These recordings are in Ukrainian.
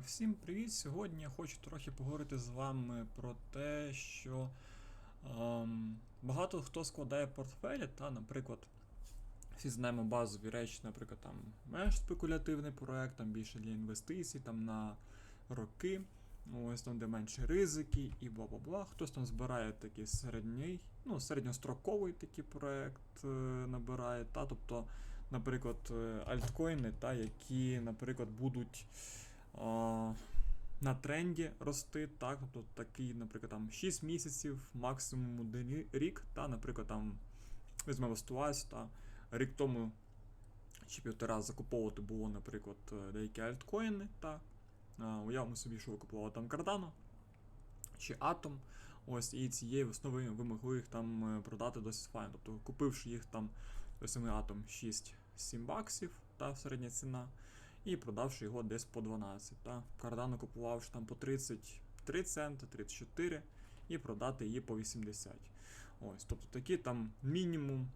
Всім привіт! Сьогодні я хочу трохи поговорити з вами про те, що ем, багато хто складає портфелі, та, наприклад, всі знаємо базові речі, наприклад, там менш спекулятивний проект, там більше для інвестицій, там на роки, ось там де менше ризики і бла бла бла. Хтось там збирає такий середній, ну, середньостроковий такий проект е, набирає, та, тобто, наприклад, е, альткоїни, та, які, наприклад, будуть на тренді рости, так, тобто такий, наприклад, там 6 місяців, максимум один рік, та, наприклад, там візьмемо ситуацію, та рік тому чи півтора закуповувати було, наприклад, е, деякі альткоїни, та, а, уявимо собі, що ви там Cardano чи Atom, ось, і цієї основи ви могли їх там е, продати досить файно. Тобто, купивши їх там, ось ми Atom 6-7 баксів, та середня ціна, і продавши його десь по 12. Та? Cardano купувавши там по 33 центи, 34 і продати її по 80. Ось, тобто такі там мінімум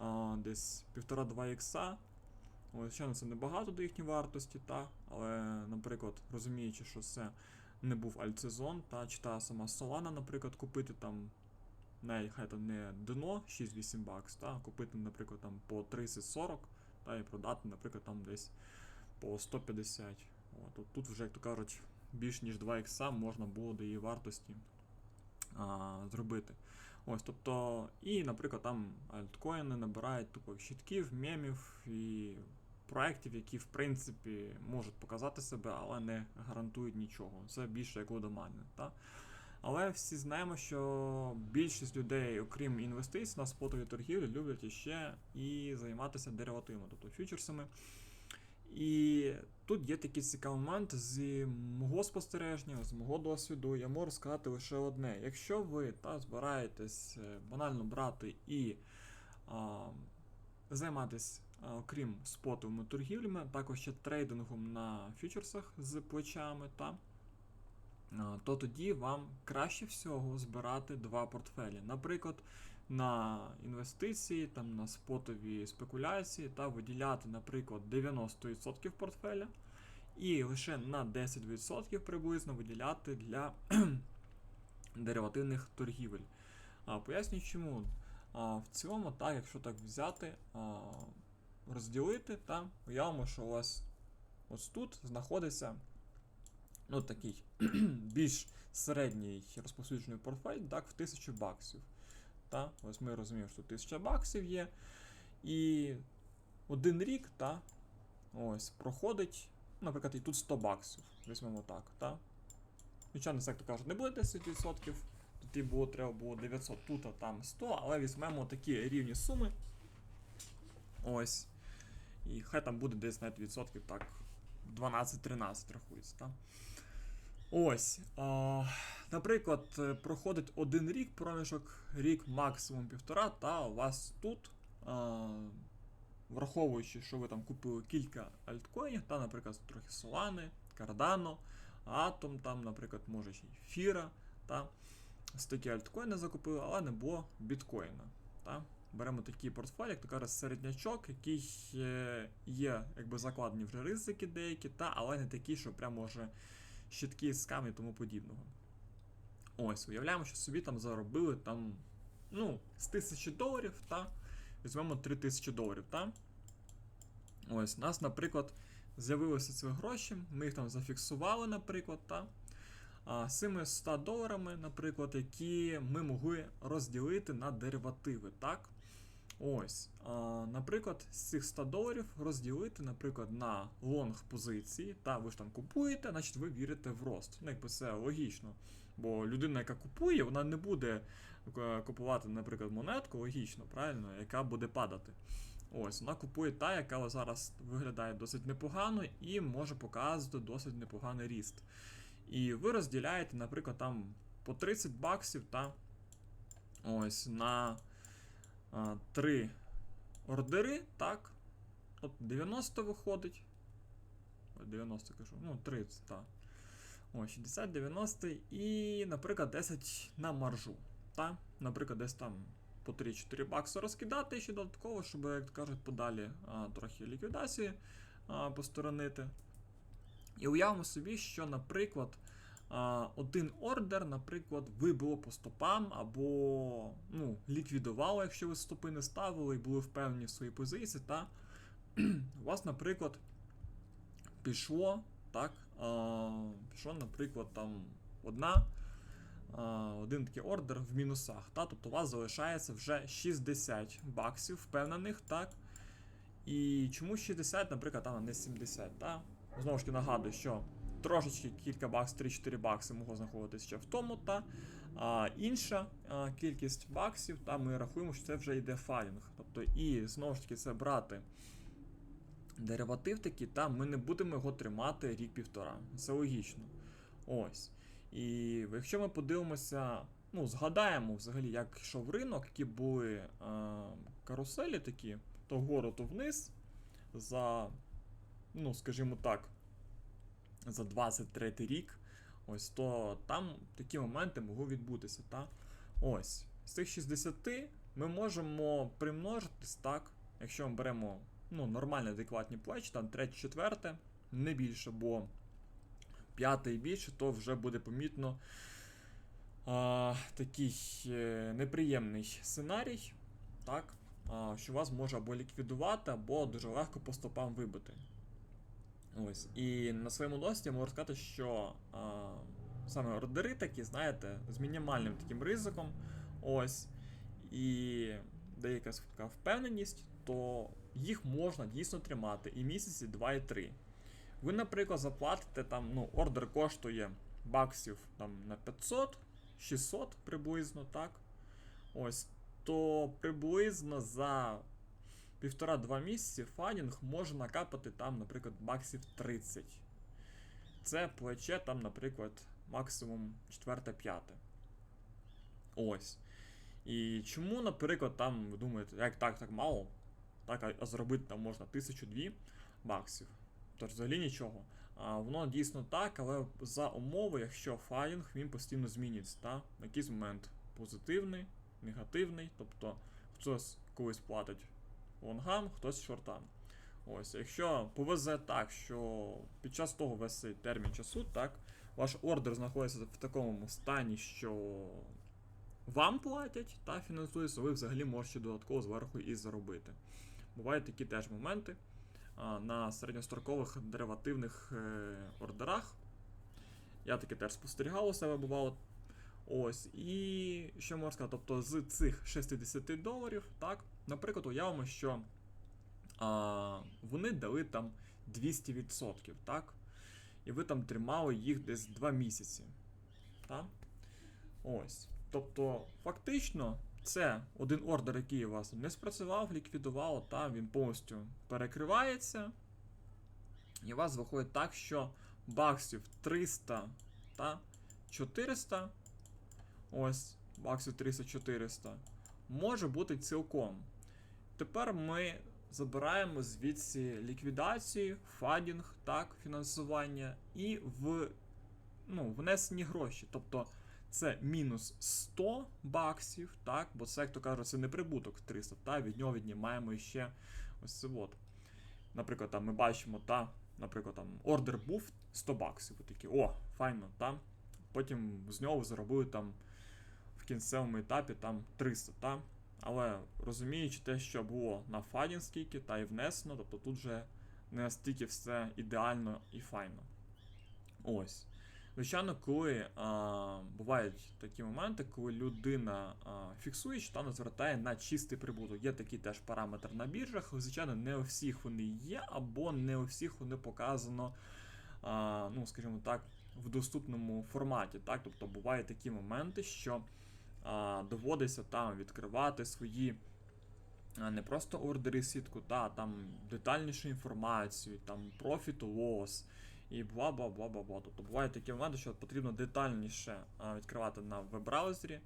а, десь 1,5-2 ікса. Ось, звичайно, це небагато до їхньої вартості, та? але, наприклад, розуміючи, що це не був альтсезон, та чи та сама Solana, наприклад, купити там. Не, хай там не дно 6-8 бакс, та купити, наприклад, там по 30-40, та і продати, наприклад, там десь по 150. От, от тут вже, як то кажуть, більш ніж 2 ікса можна було до її вартості а, зробити. Ось, тобто, і, наприклад, там альткоїни набирають тупо щитків, мемів і проєктів, які, в принципі, можуть показати себе, але не гарантують нічого. Це більше як водомани. Та? Але всі знаємо, що більшість людей, окрім інвестицій на спотові торгівлі, люблять іще і займатися деривативами, тобто фьючерсами. І тут є такий цікавий момент з мого спостереження, з мого досвіду, я можу сказати лише одне. Якщо ви та, збираєтесь е, банально брати і а, займатися, окрім спотовими торгівлями, також ще трейдингом на фьючерсах з плечами, та, то тоді вам краще всього збирати два портфелі. Наприклад, на інвестиції, там на спотові спекуляції та виділяти, наприклад, 90% портфеля, і лише на 10% приблизно виділяти для деривативних торгівель. А, Поясню чому. А, В цілому, так, якщо так взяти, а, розділити, та уявимо, що у вас ось тут знаходиться ну, такий більш середній розповсюджений портфель, так, в 1000 баксів. Та? Ось ми розуміємо, що тут 1000 баксів є. І один рік, та, ось, проходить, наприклад, і тут 100 баксів. Візьмемо так. Та? Звичайно, то кажуть, не буде 10%, тут і було, треба було 900, тут а там 100, але візьмемо такі рівні суми. Ось. І хай там буде десь навіть відсотків, так, 12-13 рахується. Та? Ось. А, наприклад, е, проходить один рік, проміжок, рік максимум півтора, та у вас тут, а, враховуючи, що ви там купили кілька альткоїнів, та, наприклад, трохи Solana, Cardano, Atom, там, наприклад, може ще Фіра, та, такі альткоїни закупили, але не було біткоїна. Та. Беремо такий портфель, як то кажуть, середнячок, який е, є якби закладені вже ризики деякі, та, але не такі, що прям може щитки, скам і тому подібного. Ось, уявляємо, що собі там заробили там, ну, з 1000 доларів, та візьмемо 3000 доларів, та. Ось, у нас, наприклад, з'явилися ці гроші, ми їх там зафіксували, наприклад, та. А з цими 100 доларами, наприклад, які ми могли розділити на деривативи, так? Ось, а, наприклад, з цих 100 доларів розділити, наприклад, на лонг позиції, та ви ж там купуєте, значить ви вірите в рост. Ну, якби це логічно. Бо людина, яка купує, вона не буде е, купувати, наприклад, монетку, логічно, правильно, яка буде падати. Ось, вона купує та, яка зараз виглядає досить непогано і може показувати досить непоганий ріст. І ви розділяєте, наприклад, там по 30 баксів та ось на 3 ордери, так. От 90 виходить. 90 кажу, ну, 30, так. Ось, 60, 90 і, наприклад, 10 на маржу. Та? Наприклад, десь там по 3-4 бакси розкидати ще додатково, щоб, як кажуть, подалі а, трохи ліквідації а, посторонити. І уявимо собі, що, наприклад, один ордер, наприклад, вибило по стопам, або ну, ліквідувало, якщо ви стопи не ставили і були впевнені в своїй позиції, та у вас, наприклад, пішло, так, пішло, наприклад, там одна, один такий ордер в мінусах, та, тобто у вас залишається вже 60 баксів впевнених, так. І чому 60, наприклад, а не 70, так? Знову ж таки нагадую, що трошечки кілька баксів, 3-4 бакси могло знаходитися ще в тому, та а інша а, кількість баксів, та ми рахуємо, що це вже йде файлінг. Тобто, і знову ж таки це брати дериватив такий, та ми не будемо його тримати рік-півтора. Це логічно. Ось. І якщо ми подивимося, ну, згадаємо взагалі, як йшов ринок, які були а, каруселі такі, то вгору, то вниз, за, ну, скажімо так, за 23 рік, ось то там такі моменти могли відбутися. Та? Ось. З цих 60 ми можемо примножитись так, якщо ми беремо ну, нормальні адекватні плечі, там третє, четверте, не більше, бо п'яте і більше, то вже буде помітно а, такий е, неприємний сценарій, так, а, що вас може або ліквідувати, або дуже легко по стопам вибити. Ось. І на своєму досвіді можу сказати, що а, саме ордери такі, знаєте, з мінімальним таким ризиком, ось, і деяка така впевненість, то їх можна дійсно тримати і місяці 2 і 3. Ви, наприклад, заплатите там, ну, ордер коштує баксів там, на 500, 600 приблизно, так? Ось, то приблизно за півтора-два місяці фанінг може накапати там, наприклад, баксів 30. Це плече там, наприклад, максимум 4-5. Ось. І чому, наприклад, там, ви думаєте, як так, так мало? Так, а, зробити там можна 1002 баксів. Тож взагалі нічого. А, Воно дійсно так, але за умови, якщо файлінг він постійно змінюється, та? на якийсь момент позитивний, негативний, тобто хтось колись платить лонгам, хтось шортам. Ось, якщо повезе так, що під час того весь цей термін часу, так, ваш ордер знаходиться в такому стані, що вам платять та фінансується, ви взагалі можете додатково зверху і заробити. Бувають такі теж моменти на середньострокових деривативних е, ордерах. Я таки теж спостерігав у себе бувало. Ось, і що можна сказати, тобто з цих 60 доларів, так, наприклад, уявимо, що а, вони дали там 200%, так? І ви там тримали їх десь 2 місяці. Так? Ось. Тобто, фактично, це один ордер, який у вас не спрацював, ліквідувало, та він повністю перекривається. І у вас виходить так, що баксів 300 та 400. Ось, баксів 300-400. Може бути цілком. Тепер ми забираємо звідси ліквідацію, фадінг, так, фінансування і в ну, внесені гроші. Тобто це мінус 100 баксів, так, бо це, як то кажуть, це не прибуток 300, та, від нього віднімаємо ще ось це от. Наприклад, там ми бачимо, та, наприклад, там ордер був 100 баксів. Такі, о, файно, та. Потім з нього заробили там в кінцевому етапі там 300, та. Але розуміючи те, що було на фадін скільки, та і внесено, тобто тут вже не настільки все ідеально і файно. Ось. Звичайно, коли а, бувають такі моменти, коли людина а, фіксує, що та не звертає на чистий прибуток. Є такий теж параметр на біржах. Звичайно, не у всіх вони є, або не у всіх вони показано, а, ну, скажімо так, в доступному форматі. Так? Тобто бувають такі моменти, що доводиться там відкривати свої. Не просто ордери сітку, та там детальнішу інформацію, там профіт лос, і бла бла бла бла бла Тобто бувають такі моменти, що потрібно детальніше відкривати на веб-браузері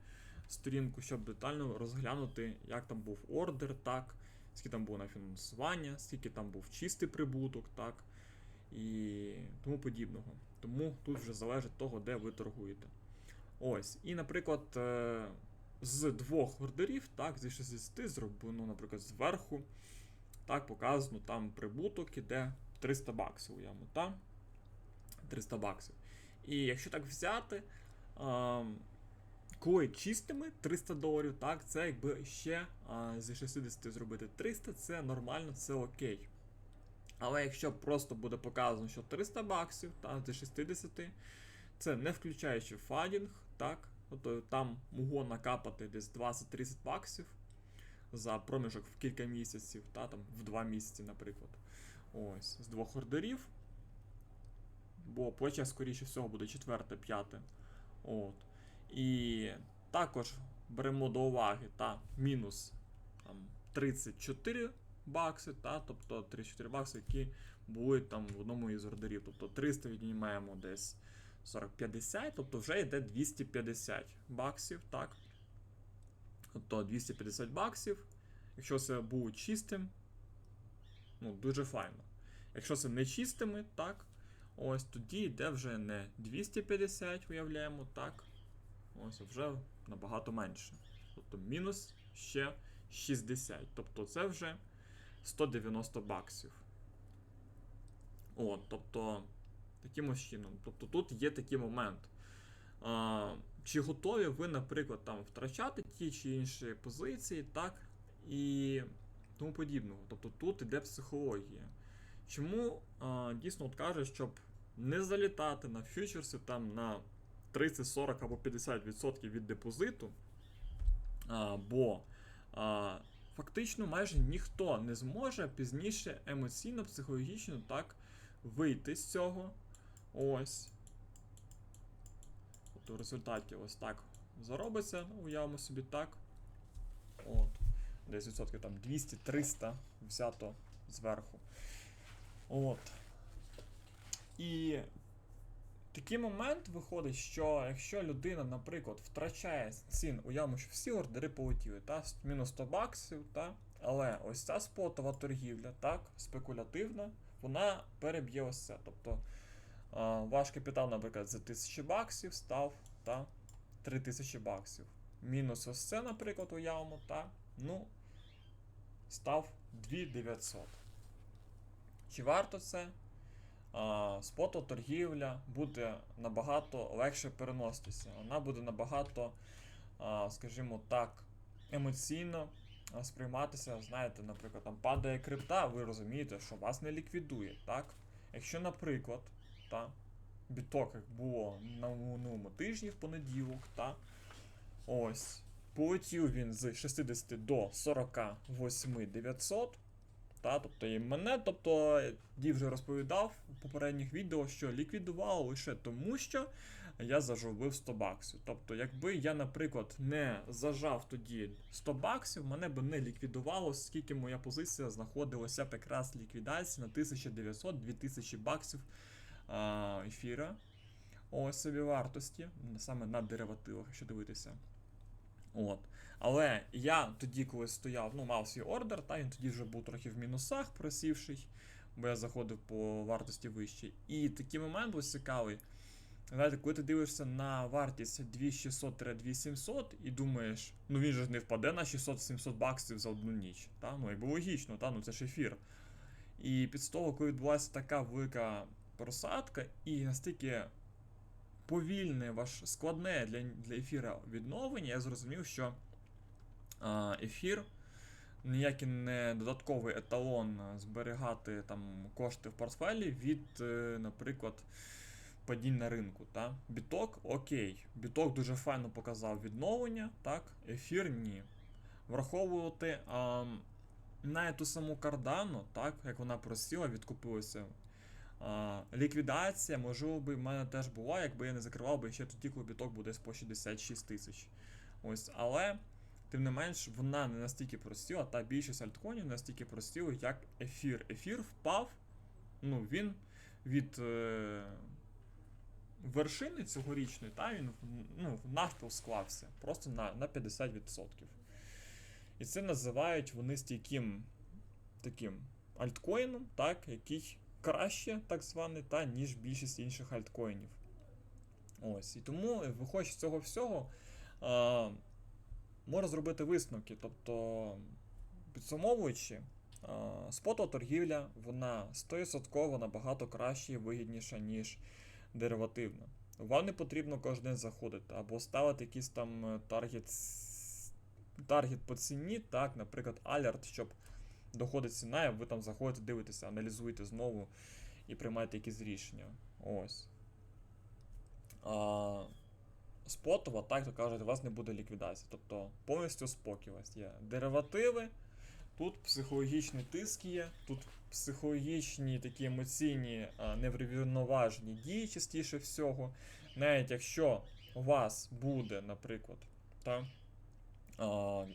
сторінку, щоб детально розглянути, як там був ордер, так, скільки там було на фінансування, скільки там був чистий прибуток, так, і тому подібного. Тому тут вже залежить того, де ви торгуєте. Ось. І, наприклад, е, з двох ордерів, так, зі 60 зроблено, наприклад, зверху. Так, показано там прибуток іде 300 баксів, уявно, так? 300 баксів. І якщо так взяти, а, коли чистими 300 доларів, так, це якби ще а, зі 60 зробити 300, це нормально, це окей. Але якщо просто буде показано, що 300 баксів, та зі 60, це не включаючи фадінг, так, тобто там могло накапати десь 20-30 баксів за проміжок в кілька місяців, та там в 2 місяці, наприклад. Ось, з двох ордерів. Бо плече, скоріше всього, буде четверте, п'яте. От. І також беремо до уваги та мінус там, 34 бакси, та, тобто 34 бакси, які були там в одному із ордерів. Тобто 300 віднімаємо десь 40-50, тобто вже йде 250 баксів, так. Тобто 250 баксів. Якщо це було чистим, ну, дуже файно. Якщо це не чистими, так. Ось тоді йде вже не 250, уявляємо, так. Ось вже набагато менше. Тобто мінус ще 60. Тобто це вже 190 баксів. От, тобто, таким ось чином. Тобто тут є такий момент. А, чи готові ви, наприклад, там втрачати ті чи інші позиції, так? І тому подібного. Тобто тут іде психологія. Чому а, дійсно от каже, щоб не залітати на фьючерси там на 30, 40 або 50% від депозиту, а, бо а, фактично майже ніхто не зможе пізніше емоційно, психологічно так вийти з цього. Ось. Тобто в результаті ось так заробиться, ну, уявимо собі так. От. Десь відсотків там 200-300 взято зверху. От. І такий момент виходить, що якщо людина, наприклад, втрачає цін, уявимо, що всі ордери полетіли, та, мінус 100 баксів, та, але ось ця спотова торгівля, так, спекулятивна, вона переб'є ось це. Тобто ваш капітал, наприклад, за 1000 баксів став та, 3000 баксів. Мінус ось це, наприклад, уявимо, та, ну, став 2900. Чи варто це? Спотова торгівля буде набагато легше переноситися. Вона буде набагато, скажімо так, емоційно сприйматися. Знаєте, наприклад, там падає крипта, ви розумієте, що вас не ліквідує. так? Якщо, наприклад, та, біток, було на минулому тижні в понеділок, та, ось, полетів він з 60 до 48 900. Та, тобто і мене, тобто Ді вже розповідав у попередніх відео, що ліквідувало лише тому, що я зажовбив 100 баксів. Тобто, якби я, наприклад, не зажав тоді 100 баксів, мене би не ліквідувало, оскільки моя позиція знаходилася якраз ліквідації на 1900-2000 баксів ефіра. Ось собі вартості, саме на деривативах, якщо дивитися. От. Але я тоді, коли стояв, ну, мав свій ордер, та він тоді вже був трохи в мінусах просівший, бо я заходив по вартості вище. І такий момент був цікавий. Знаєте, коли ти дивишся на вартість 2600-2700 і думаєш, ну він же ж не впаде на 600-700 баксів за одну ніч. Та? Ну, якби логічно, та? ну це ж ефір. І під того, коли відбулася така велика просадка, і настільки повільне, ваш складне для для ефіра відновлення, я зрозумів, що ефір ніякий не додатковий еталон зберігати там кошти в портфелі від, е, наприклад, падінь на ринку. Та? Біток окей. Біток дуже файно показав відновлення, так? ефір ні. Враховувати а, навіть ту саму кардану, так, як вона просіла, відкупилася. Ліквідація, можливо, би в мене теж була, якби я не закривав би ще тоді, коли біток буде по 66 тисяч. Ось, але, тим не менш, вона не настільки просіла, та більшість альткоїнів не настільки просіла, як ефір. Ефір впав, ну, він від е, вершини цьогорічної, та він ну, навпіл склався просто на, на 50%. І це називають вони стійким таким альткоїном, так, який краще, так званий, та, ніж більшість інших альткоїнів. Ось. І тому, виходячи з цього всього, а, можна зробити висновки. Тобто, підсумовуючи, а, спотова вона 100% набагато краще і вигідніша, ніж деривативна. Вам не потрібно кожен день заходити або ставити якийсь там е, таргет, таргет по ціні, так, наприклад, алерт, щоб доходить ціна, і ви там заходите, дивитеся, аналізуєте знову і приймаєте якісь рішення. Ось. А, спотова, так то кажуть, у вас не буде ліквідації. Тобто повністю спокій у вас є. Деривативи, тут психологічний тиск є, тут психологічні такі емоційні а, неврівноважені дії частіше всього. Навіть якщо у вас буде, наприклад, та,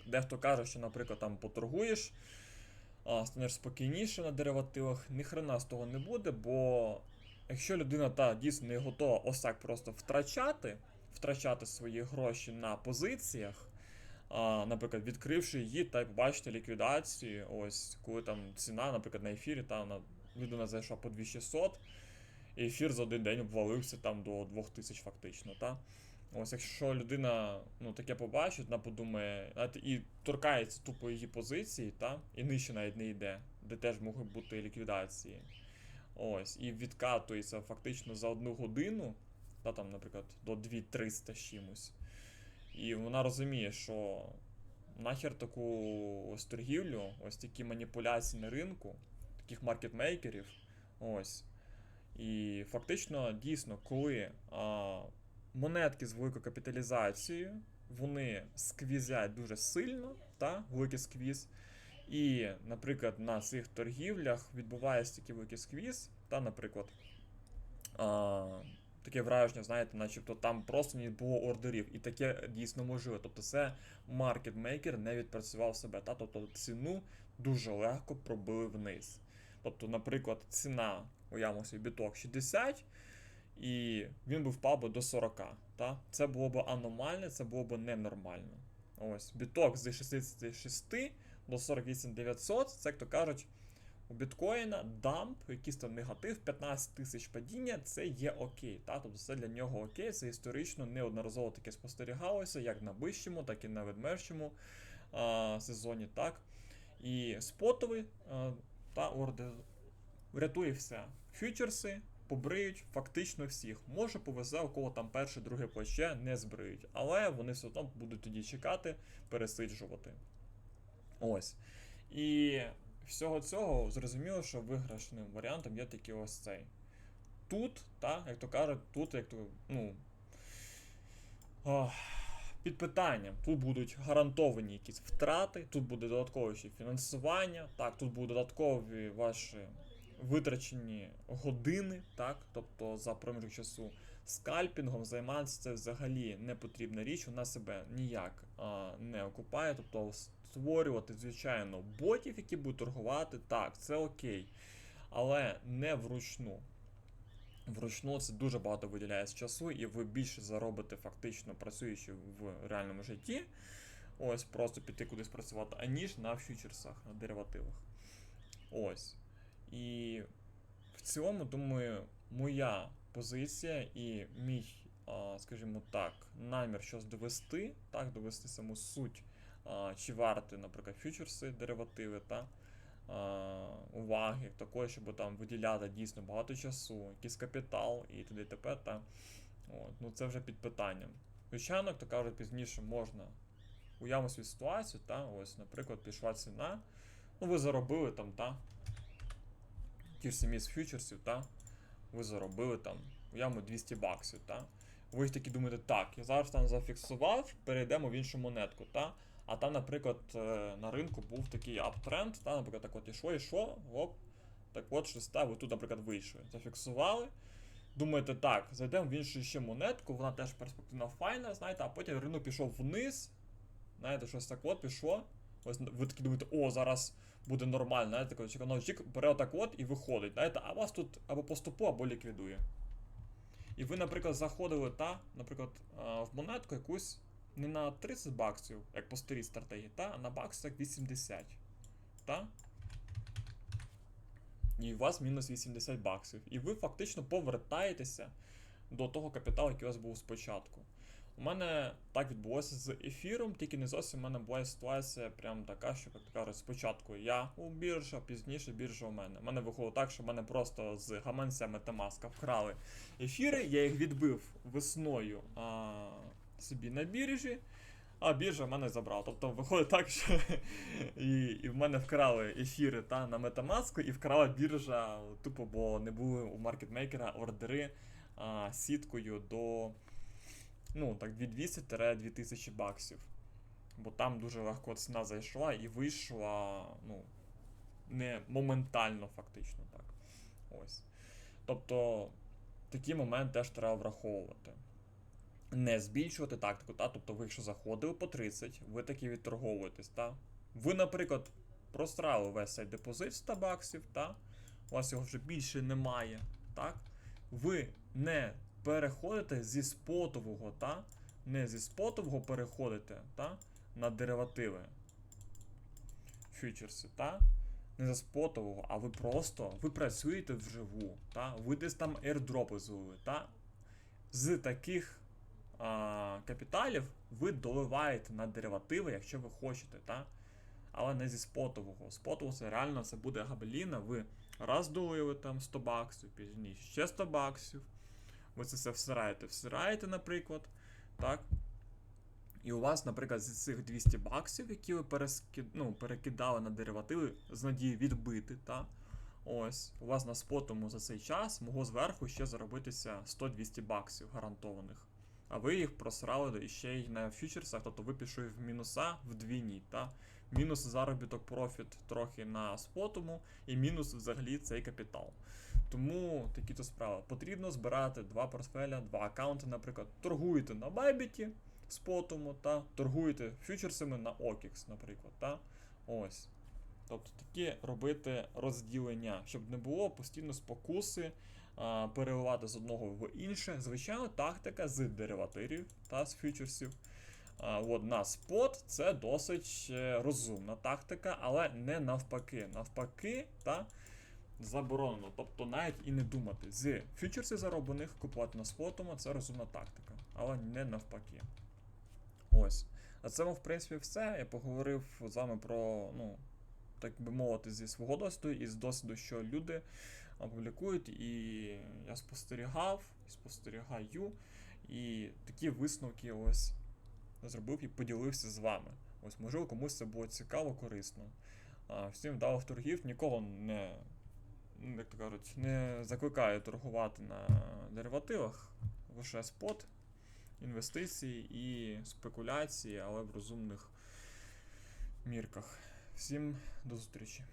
дехто каже, що, наприклад, там поторгуєш, а, станеш спокійніше на деривативах, ніхрена з того не буде, бо якщо людина та дійсно не готова ось так просто втрачати, втрачати свої гроші на позиціях, а, наприклад, відкривши її та побачити ліквідацію, ось коли там ціна, наприклад, на ефірі, та на людина зайшла по 2600, і ефір за один день обвалився там до 2000 фактично, та? Ось якщо людина ну, таке побачить, вона подумає, і торкається тупо її позиції, та? і нижче навіть не йде, де теж можуть бути ліквідації. Ось, і відкатується фактично за одну годину, та там, наприклад, до 2300 з чимось. І вона розуміє, що нахер таку ось торгівлю, ось такі маніпуляції на ринку, таких маркетмейкерів. Ось. І фактично, дійсно, коли а, монетки з великою капіталізацією, вони сквізять дуже сильно, та, великий сквіз. І, наприклад, на цих торгівлях відбувається такий великий сквіз, та, наприклад, а, таке враження, знаєте, начебто там просто не було ордерів, і таке дійсно можливо. Тобто це маркетмейкер не відпрацював себе, та, тобто ціну дуже легко пробили вниз. Тобто, наприклад, ціна, уявимо собі, біток 60, і він би впав би до 40. Та? Це було б аномально, це було б ненормально. Ось, біток з 66 до 48 900, це, як то кажуть, у біткоїна дамп, якийсь там негатив, 15 тисяч падіння, це є окей. Та? Тобто це для нього окей, це історично неодноразово таке спостерігалося, як на вищому, так і на ведмежчому а, сезоні. так. І спотовий та ордер врятує все. Фьючерси побриють фактично всіх. Може повезе, у кого там перше, друге плече не збриють, але вони все одно будуть тоді чекати, пересиджувати. Ось. І всього цього зрозуміло, що виграшним варіантом є тільки ось цей. Тут, та, як то кажуть, тут, як то, ну. ох, під питанням. Тут будуть гарантовані якісь втрати, тут буде додаткове ще фінансування, так, тут будуть додаткові ваші витрачені години, так, тобто за проміжок часу скальпінгом займатися це взагалі не потрібна річ, вона себе ніяк а, не окупає. Тобто створювати, звичайно, ботів, які будуть торгувати, так, це окей, але не вручну. Вручну це дуже багато виділяє з часу, і ви більше заробите фактично працюючи в реальному житті. Ось просто піти кудись працювати, аніж на фьючерсах, на деривативах. Ось. І в цілому, думаю, моя позиція і мій, скажімо так, намір щось довести, так, довести саму суть, чи варти, наприклад, фьючерси, деривативи, та, уваги, такої, щоб там виділяти дійсно багато часу, якийсь капітал і т.д. т.п. Та, от, ну це вже під питанням. Звичайно, то кажуть, пізніше можна уявимо собі ситуацію, та, ось, наприклад, пішла ціна, ну ви заробили там, та, ті ж самі з фьючерсів, та, ви заробили там, уявимо 200 баксів, та. Ви ж таки думаєте, так, я зараз там зафіксував, перейдемо в іншу монетку, та. А там, наприклад, е, на ринку був такий аптренд, та, наприклад, так от ішов, ішов, оп, так от щось та, ви тут, наприклад, вийшли. Зафіксували. Думаєте, так, зайдемо в іншу ще монетку, вона теж перспективна файна, знаєте, а потім ринок пішов вниз. Знаєте, щось так от пішло. Ось ви такі думаєте, о, зараз буде нормально, знаєте, коли чеканочок бере отак от і виходить. Знаєте, а вас тут або поступу, або ліквідує. І ви, наприклад, заходили та, наприклад, в монетку якусь не на 30 баксів, як по старій стратегії, та, а на баксах 80. Та? І у вас мінус 80 баксів. І ви фактично повертаєтеся до того капіталу, який у вас був спочатку. У мене так відбулося з ефіром, тільки не зовсім в мене була ситуація прям така, що як кажуть, спочатку я у біржа, пізніше біржа у мене. У мене виходило так, що в мене просто з гаманця Metamask вкрали ефіри, я їх відбив весною а, собі на біржі. А біржа в мене забрала. Тобто виходить так, що і, і в мене вкрали ефіри та на Metamask, і вкрала біржа, тупо, бо не були у маркетмейкера ордери а, сіткою до ну, так, від 200-2000 баксів. Бо там дуже легко ціна зайшла і вийшла, ну, не моментально, фактично так. Ось. Тобто, такий момент теж треба враховувати. Не збільшувати тактику, та? тобто ви, якщо заходили по 30, ви таки відторговуєтесь, та? Ви, наприклад, прострали весь цей депозит 100 баксів, та? у вас його вже більше немає, так? Ви не переходите зі спотового, та? Не зі спотового переходите, та? На деривативи. Фьючерси, та? Не за спотового, а ви просто ви працюєте вживу, та? Ви десь там airdропи злили, та? З таких а, капіталів ви доливаєте на деривативи, якщо ви хочете, та? але не зі спотового. Спотового це реально це буде габеліна. Ви раз долили там 100 баксів, пізніше ще 100 баксів. Ви це все всираєте, всираєте, наприклад. Так? І у вас, наприклад, з цих 200 баксів, які ви перески... ну, перекидали на деривативи, з надії відбити, та? Ось, у вас на спотому за цей час могло зверху ще заробитися 100-200 баксів гарантованих. А ви їх просрали ще й на фьючерсах, тобто ви пішли в мінуса вдвійні, та? Мінус заробіток профіт трохи на спотому, і мінус взагалі цей капітал. Тому такі то справи. Потрібно збирати два портфеля, два аккаунти, наприклад, торгуєте на Bybit спотому, та торгуєте фьючерсами на OKX, наприклад. Та? Ось. Тобто такі робити розділення, щоб не було постійно спокуси а, переливати з одного в інше. Звичайно, тактика з деривативів та з фьючерсів. А, от на спот це досить е, розумна тактика, але не навпаки. Навпаки, та заборонено. Тобто навіть і не думати. З фьючерсів зароблених купувати на спотому це розумна тактика, але не навпаки. Ось. На цьому, в принципі, все. Я поговорив з вами про, ну, так би мовити, зі свого досвіду і з досвіду, що люди а, публікують, і я спостерігав, спостерігаю, і такі висновки ось зробив і поділився з вами. Ось, можливо, комусь це було цікаво, корисно. Всім вдалих торгів, нікого не, як то кажуть, не закликаю торгувати на деривативах, лише спот, інвестиції і спекуляції, але в розумних мірках. Всім до зустрічі.